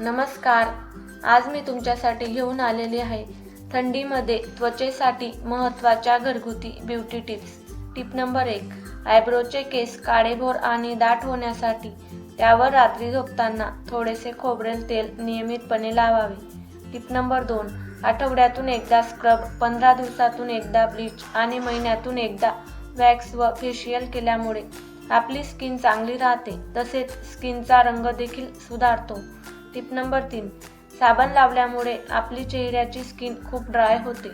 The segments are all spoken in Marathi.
नमस्कार. आज मी तुमच्यासाठी घेऊन आलेली आहे थंडीमध्ये त्वचेसाठी महत्त्वाच्या घरगुती ब्युटी टिप्स. टिप नंबर एक आयब्रोचे केस काळेभोर आणि दाट होण्यासाठी त्यावर रात्री झोपताना थोडेसे खोबरेल तेल नियमितपणे लावावे. टिप नंबर दोन आठवड्यातून एकदा स्क्रब पंधरा दिवसातून एकदा ब्लीच आणि महिन्यातून एकदा वॅक्स व फेशियल केल्यामुळे आपली स्किन चांगली राहते तसेच स्किनचा रंग देखील सुधारतो. टिप नंबर तीन. साबण लावल्यामुळे आपली चेहऱ्याची स्किन खूप ड्राय होते.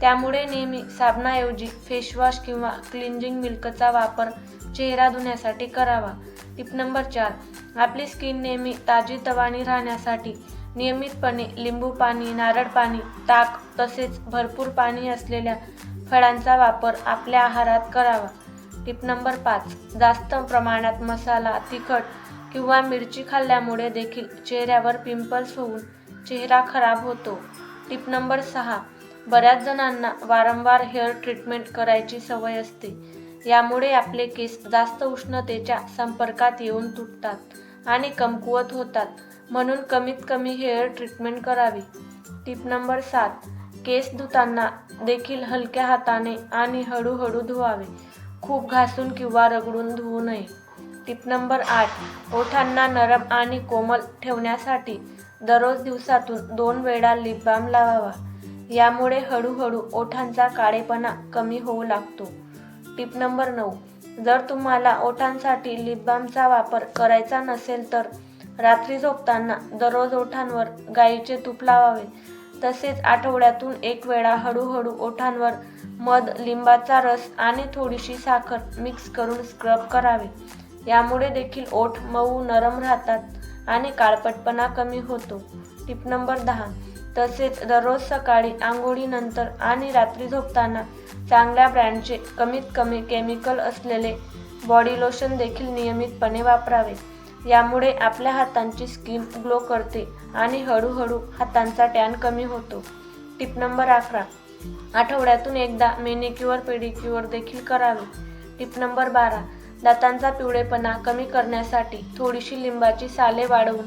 त्यामुळे नेहमी साबणाऐवजी फेसवॉश किंवा क्लिंजिंग मिल्कचा वापर चेहरा धुण्यासाठी करावा. टिप नंबर चार. आपली स्किन नेहमी ताजीतवानी राहण्यासाठी नियमितपणे लिंबू पाणी नारळ पाणी ताक तसेच भरपूर पाणी असलेल्या फळांचा वापर आपल्या आहारात करावा. टिप नंबर पाच. जास्त प्रमाणात मसाला तिखट किंवा मिरची खाल्ल्यामुळे देखील चेहऱ्यावर पिंपल्स होऊन चेहरा खराब होतो. टिप नंबर सहा बऱ्याच जणांना वारंवार हेअर ट्रीटमेंट करायची सवय असते. यामुळे आपले केस जास्त उष्णतेच्या संपर्कात येऊन तुटतात आणि कमकुवत होतात. म्हणून कमीत कमी हेअर ट्रीटमेंट करावी. टिप नंबर सात केस धुताना देखील हलक्या हाताने आणि हळूहळू धुवावे. खूप घासून किंवा रगडून धुवू नये. टिप नंबर आठ ओठांना नरम आणि कोमल ठेवण्यासाठी दररोज दिवसातून दोन वेळा लिप बाम लावावा. यामुळे हळूहळू ओठांचा काळेपणा कमी होऊ लागतो. टिप नंबर नऊ जर तुम्हाला ओठांसाठी लिप बामचा वापर करायचा नसेल तर रात्री झोपताना दररोज ओठांवर गाईचे तूप लावावे. तसेच आठवड्यातून एक वेळा हळूहळू ओठांवर मध लिंबाचा रस आणि थोडीशी साखर मिक्स करून स्क्रब करावे. यामुळे देखील ओठ मऊ नरम राहतात आणि काळपटपणा कमी होतो. टिप नंबर दहा. तसेच दररोज सकाळी आंघोळीनंतर आणि रात्री झोपताना चांगल्या ब्रँडचे कमीत कमी केमिकल असलेले बॉडी लोशन देखील नियमितपणे वापरावे. यामुळे आपल्या हातांची स्किन ग्लो करते आणि हळूहळू हातांचा टॅन कमी होतो. टिप नंबर अकरा. आठवड्यातून एकदा मेनिक्युअर पेडिक्युअर देखील करावे. टिप नंबर बारा. दातांचा पिवळेपणा कमी करण्यासाठी थोडीशी लिंबाची साले वाढवून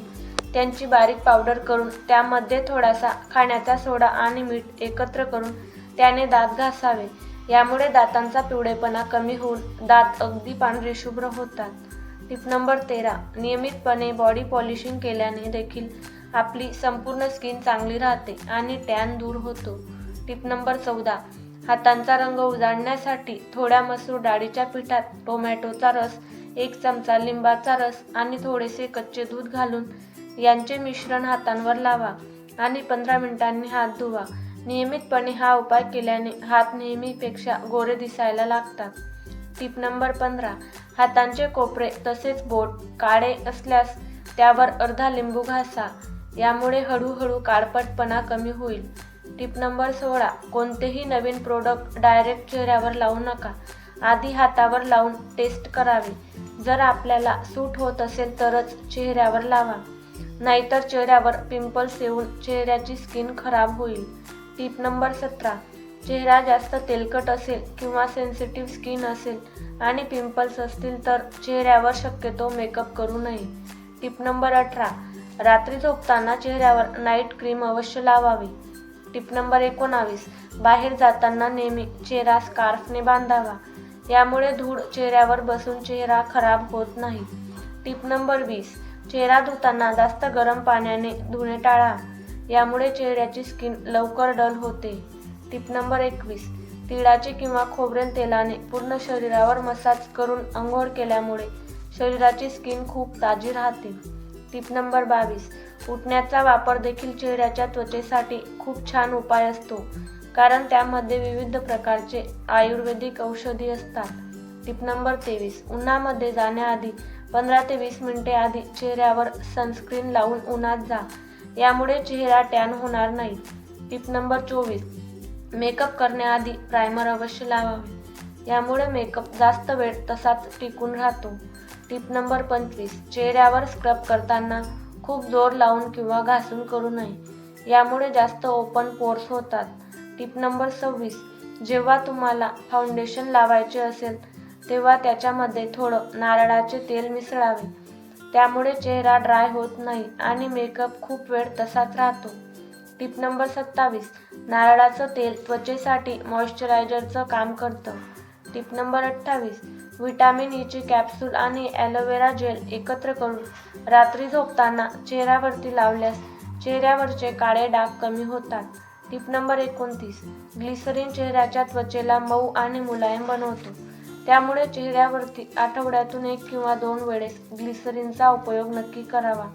त्यांची बारीक पावडर करून त्यामध्ये थोडासा खाण्याचा सोडा आणि मीठ एकत्र करून त्याने दात घासावे. यामुळे दातांचा पिवळेपणा कमी होऊन दात अगदी पांढरे शुभ्र होतात. टिप नंबर तेरा. नियमितपणे बॉडी पॉलिशिंग केल्याने देखील आपली संपूर्ण स्किन चांगली राहते आणि टॅन दूर होतो. टिप नंबर चौदा. हातांचा रंग उजाडण्यासाठी थोड्या मसूर डाळीच्या पिठात टोमॅटोचा रस एक चमचा लिंबाचा रस आणि थोडेसे कच्चे दूध घालून यांचे मिश्रण हातांवर लावा आणि पंधरा मिनिटांनी हात धुवा. नियमितपणे हा उपाय केल्याने हात नेहमीपेक्षा गोरे दिसायला लागतात. टिप नंबर पंधरा. हातांचे कोपरे तसेच बोट काळे असल्यास त्यावर अर्धा लिंबू घासा. यामुळे हळूहळू काळपटपणा कमी होईल. टिप नंबर सोळा. कोणतेही नवीन प्रोडक्ट डायरेक्ट चेहऱ्यावर लावू नका. आधी हातावर लावून टेस्ट करावे. जर आपल्याला सूट होत असेल तरच चेहऱ्यावर लावा. नाहीतर चेहऱ्यावर पिंपल्स येऊन चेहऱ्याची स्किन खराब होईल. टिप नंबर सतरा. चेहरा जास्त तेलकट असेल किंवा सेन्सिटिव्ह स्किन असेल आणि पिंपल्स असतील तर चेहऱ्यावर शक्यतो मेकअप करू नये. टिप नंबर अठरा. रात्री झोपताना चेहऱ्यावर नाईट क्रीम अवश्य लावावी. टिप नंबर एकोणावीस. बाहेर जाताना नेहमी चेहरा स्कार्फने बांधावा. यामुळे धूळ चेहऱ्यावर बसून चेहरा खराब होत नाही. टिप नंबर वीस. चेहरा धुताना जास्त गरम पाण्याने धुणे टाळा. यामुळे चेहऱ्याची स्किन लवकर डल होते. टिप नंबर एकवीस. तिळाचे किंवा खोबरेल तेलाने पूर्ण शरीरावर मसाज करून अंघोळ केल्यामुळे शरीराची स्किन खूप ताजी राहते. टिप नंबर बावीस. उठण्याचा वापर देखील चेहऱ्याच्या त्वचेसाठी खूप छान उपाय असतो. कारण त्यामध्ये विविध प्रकारचे आयुर्वेदिक औषधी असतात. टिप नंबर तेवीस. उन्हामध्ये जाण्याआधी पंधरा ते वीस मिनिटे आधी चेहऱ्यावर सनस्क्रीन लावून उन्हात जा. यामुळे चेहरा टॅन होणार नाही. टिप नंबर चोवीस. मेकअप करण्याआधी प्रायमर अवश्य लावावे. यामुळे मेकअप जास्त वेळ तसाच टिकून राहतो. टिप नंबर पंचवीस. चेहऱ्यावर स्क्रब करताना खूप जोर लावून किंवा घासून करू नये. यामुळे जास्त ओपन पोर्स होतात. टिप नंबर सव्वीस. जेव्हा तुम्हाला फाउंडेशन लावायचे असेल तेव्हा त्याच्यामध्ये थोडं नारळाचे तेल मिसळावे. त्यामुळे चेहरा ड्राय होत नाही आणि मेकअप खूप वेळ तसाच राहतो. टिप नंबर सत्तावीस. नारळाचं तेल त्वचेसाठी मॉइश्चरायझरचं काम करतं. टिप नंबर अठ्ठावीस. व्हिटॅमिन e ईचे कॅप्सूल आणि ॲलोवेरा जेल एकत्र करून रात्री झोपताना चेहऱ्यावरती लावल्यास चेहऱ्यावरचे काळे डाग कमी होतात. टिप नंबर एकोणतीस. ग्लिसरीन चेहऱ्याच्या त्वचेला मऊ आणि मुलायम बनवतो. त्यामुळे चेहऱ्यावरती आठवड्यातून एक किंवा दोन वेळेस ग्लिसरीनचा उपयोग नक्की करावा.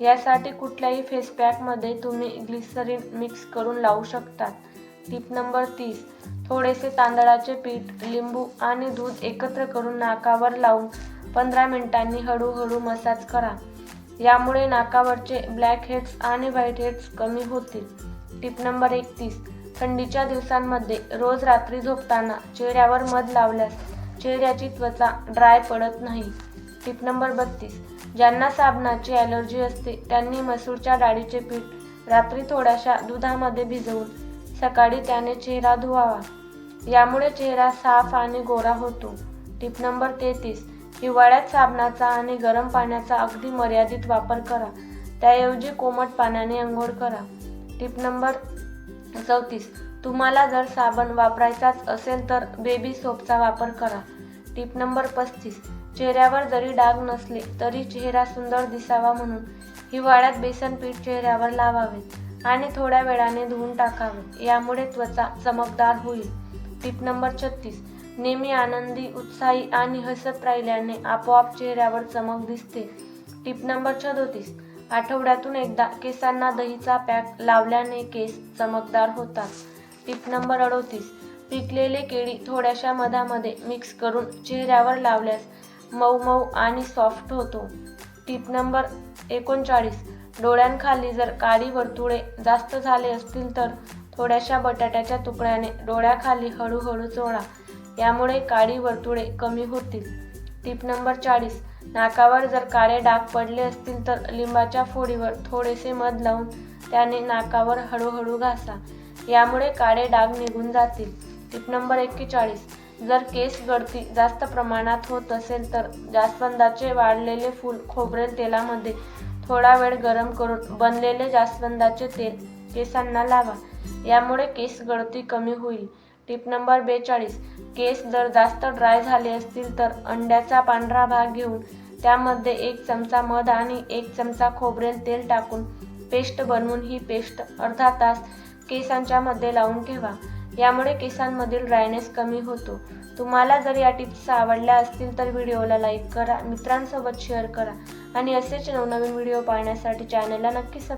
यासाठी कुठल्याही फेस पॅकमध्ये तुम्ही ग्लिसरीन मिक्स करून लावू शकतात. टिप नंबर तीस. थोडेसे तांदळाचे पीठ लिंबू आणि दूध एकत्र करून नाकावर लावून पंधरा मिनिटांनी हळूहळू मसाज करा. यामुळे नाकावरचे ब्लॅक हेड्स आणि व्हाईट हेड्स कमी होतील. टिप नंबर एकतीस. थंडीच्या दिवसांमध्ये रोज रात्री झोपताना चेहऱ्यावर मध लावल्यास चेहऱ्याची त्वचा ड्राय पडत नाही. टिप नंबर बत्तीस. ज्यांना साबणाची ॲलर्जी असते त्यांनी मसूरच्या डाळीचे पीठ रात्री थोड्याशा दुधामध्ये भिजवून सकाळी त्याने चेहरा धुवावा. यामुळे चेहरा साफ आणि गोरा होतो. टिप नंबर तेहतीस. हिवाळ्यात साबणाचा आणि गरम पाण्याचा अगदी मर्यादित वापर करा. त्याऐवजी कोमट पाण्याने अंघोळ करा. टिप नंबर चौतीस. तुम्हाला जर साबण वापरायचाच असेल तर बेबी सोपचा वापर करा. टिप नंबर पस्तीस. चेहऱ्यावर जरी डाग नसले तरी चेहरा सुंदर दिसावा म्हणून हिवाळ्यात बेसन पीठ चेहऱ्यावर लावावे. आणि थोड्या वेळाने धुवून टाकावे. यामुळे त्वचा चमकदार होईल. टिप नंबर छत्तीस. नेहमी आनंदी उत्साही आणि हसत राहिल्याने आपोआप चेहऱ्यावर चमक दिसते. टिप नंबर सदोतीस आठवड्यातून एकदा केसांना दहीचा पॅक लावल्याने केस चमकदार होतात. टिप नंबर अडोतीस. पिकलेले केळी थोड्याशा मधामध्ये मिक्स करून चेहऱ्यावर लावल्यास मऊ मऊ आणि सॉफ्ट होतो. टिप नंबर एकोणचाळीस. डोळ्यांखाली जर काळी वर्तुळे जास्त झाले असतील तर थोड्याशा बटाट्याच्या तुकड्याने डोळ्याखाली हळूहळू चोळा. यामुळे काळी वर्तुळे कमी होतील. टिप नंबर चाळीस. नाकावर जर काळे डाग पडले असतील तर लिंबाच्या फोडीवर थोडेसे मध लावून त्याने नाकावर हळूहळू घासा. यामुळे काळे डाग निघून जातील. टिप नंबर एक्केचाळीस. जर केस गळती जास्त प्रमाणात होत असेल तर जास्वंदाचे वाळलेले फूल खोबरेल तेलामध्ये थोडा वेळ गरम करून बनलेले जास्वंदाचे तेल केसांना लावा. यामुळे केस गळती कमी होईल. टिप नंबर बेचाळीस. केस जर जास्त ड्राय झाले असतील तर अंड्याचा पांढरा भाग घेऊन त्यामध्ये एक चमचा मध आणि एक चमचा खोबरेल तेल टाकून पेस्ट बनवून ही पेस्ट अर्धा तास केसांच्या मध्ये लावून ठेवा. यामुळे केसांमधील ड्रायनेस कमी होतो. तुम्हाला जर या टिप्स आवडल्या असतील तर व्हिडिओला लाईक करा मित्रांसोबत शेअर करा आणि असेच नवनवीन व्हिडिओ पाहण्यासाठी चॅनलला नक्की सब